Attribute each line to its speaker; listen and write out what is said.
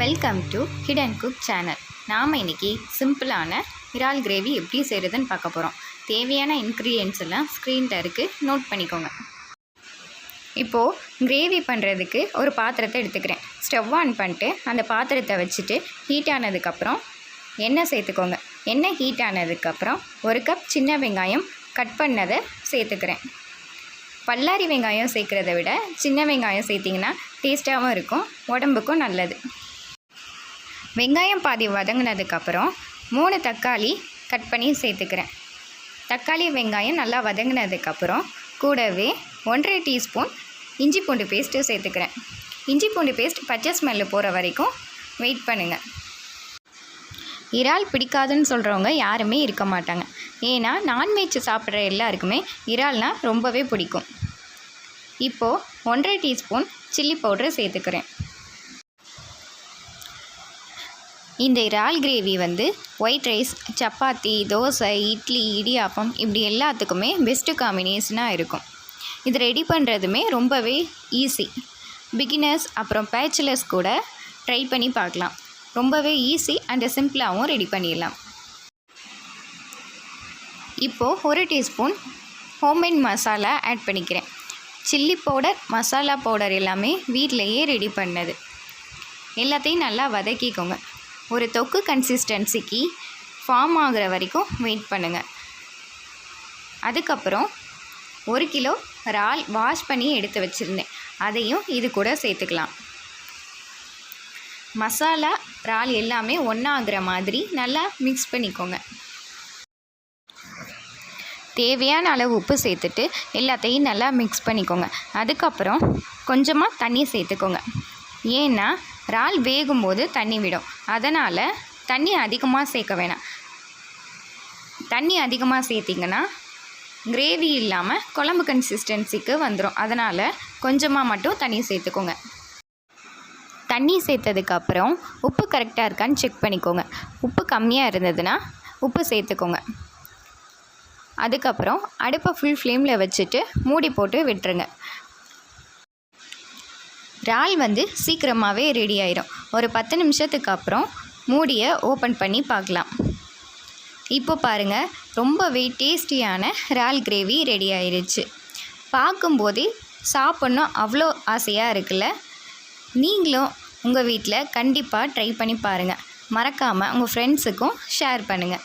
Speaker 1: Welcome to hidden cook channel நாம் இன்னைக்கு சிம்பிளான இறால் கிரேவி எப்படி செய்கிறதுன்னு பார்க்க போகிறோம் தேவையான இன்க்ரீடியன்ஸ் எல்லாம் ஸ்க்ரீனில் இருக்குது நோட் பண்ணிக்கோங்க. இப்போது கிரேவி பண்ணுறதுக்கு ஒரு பாத்திரத்தை எடுத்துக்கிறேன். ஸ்டவ் ஆன் பண்ணிட்டு அந்த பாத்திரத்தை வச்சுட்டு ஹீட் ஆனதுக்கப்புறம் எண்ணெய் சேர்த்துக்கோங்க. எண்ணெய் ஹீட் ஆனதுக்கப்புறம் ஒரு கப் சின்ன வெங்காயம் கட் பண்ணதை சேர்த்துக்கிறேன். பல்லாரி வெங்காயம் சேர்க்குறத விட சின்ன வெங்காயம் சேர்த்திங்கன்னா டேஸ்ட்டாகவும் இருக்கும் உடம்புக்கும் நல்லது. வெங்காயம் பாதி வதங்கினதுக்கப்புறம் மூணு தக்காளி கட் பண்ணி சேர்த்துக்கிறேன். தக்காளி வெங்காயம் நல்லா வதங்கினதுக்கப்புறம் கூடவே ஒன்றரை டீஸ்பூன் இஞ்சி பூண்டு பேஸ்ட்டு சேர்த்துக்கிறேன். இஞ்சி பூண்டு பேஸ்ட் பச்சை ஸ்மெல்லு போகிற வரைக்கும் வெயிட் பண்ணுங்கள் இறால் பிடிக்காதுன்னு சொல்கிறவங்க யாருமே இருக்க மாட்டாங்க. ஏன்னா நான்வெஜ் சாப்பிட்ற எல்லாருக்குமே இறால்னால் ரொம்பவே பிடிக்கும். இப்போது ஒன்றரை டீஸ்பூன் சில்லி பவுட்ரு சேர்த்துக்கிறேன். இந்த இறால் கிரேவி வந்து ஒயிட் ரைஸ் சப்பாத்தி தோசை இட்லி இடியாப்பம் இப்படி எல்லாத்துக்குமே பெஸ்ட்டு காம்பினேஷனாக இருக்கும். இது ரெடி பண்ணுறதுமே ரொம்பவே ஈஸி பிகினர்ஸ் அப்புறம் பேச்சுலர்ஸ் கூட ட்ரை பண்ணி பார்க்கலாம். ரொம்பவே ஈஸி அண்ட் சிம்பிளாகவும் ரெடி பண்ணிடலாம். இப்போது ஒரு டீஸ்பூன் ஹோம்மேட் மசாலா ஆட் பண்ணிக்கிறேன். சில்லி பவுடர் மசாலா பவுடர் எல்லாமே வீட்டிலையே ரெடி பண்ணது. எல்லாத்தையும் நல்லா வதக்கிக்கோங்க. ஒரு தொக்கு கன்சிஸ்டன்சிக்கு ஃபார்ம் ஆகுற வரைக்கும் வெயிட் பண்ணுங்கள் அதுக்கப்புறம் ஒரு கிலோ இறால் வாஷ் பண்ணி எடுத்து வச்சுருந்தேன். அதையும் இது கூட சேர்த்துக்கலாம். மசாலா இறால் எல்லாமே ஒன்றாகிற மாதிரி நல்லா மிக்ஸ் பண்ணிக்கோங்க. தேவையான அளவு உப்பு சேர்த்துட்டு எல்லாத்தையும் நல்லா மிக்ஸ் பண்ணிக்கோங்க. அதுக்கப்புறம் கொஞ்சமாக தண்ணி சேர்த்துக்கோங்க. ஏன்னா இறால் வேகும்போது தண்ணி விடும். அதனால் தண்ணி அதிகமாக சேர்க்க வேணாம். தண்ணி அதிகமாக சேர்த்திங்கன்னா கிரேவி இல்லாமல் குழம்பு கன்சிஸ்டன்சிக்கு வந்துடும் அதனால் கொஞ்சமாக மட்டும் தண்ணி சேர்த்துக்கோங்க. தண்ணி சேர்த்ததுக்கப்புறம் உப்பு கரெக்டாக இருக்கான்னு செக் பண்ணிக்கோங்க. உப்பு கம்மியாக இருந்ததுன்னா உப்பு சேர்த்துக்கோங்க. அதுக்கப்புறம் அடுப்பை ஃபுல் ஃப்ளேமில் வச்சுட்டு மூடி போட்டு விட்டுருங்க. இறால் வந்து சீக்கிரமாகவே ரெடி ஆயிரும். ஒரு பத்து நிமிஷத்துக்கு அப்புறம் மூடியை ஓப்பன் பண்ணி பார்க்கலாம். இப்போ பாருங்கள் ரொம்பவே டேஸ்டியான இறால் கிரேவி ரெடி ஆயிடுச்சு பார்க்கும்போதே சாப்பிட்ணும் அவ்வளோ ஆசையாக இருக்குல்ல? நீங்களும் உங்கள் வீட்டில் கண்டிப்பாக ட்ரை பண்ணி பாருங்கள் மறக்காமல் உங்கள் ஃப்ரெண்ட்ஸுக்கும் ஷேர் பண்ணுங்கள்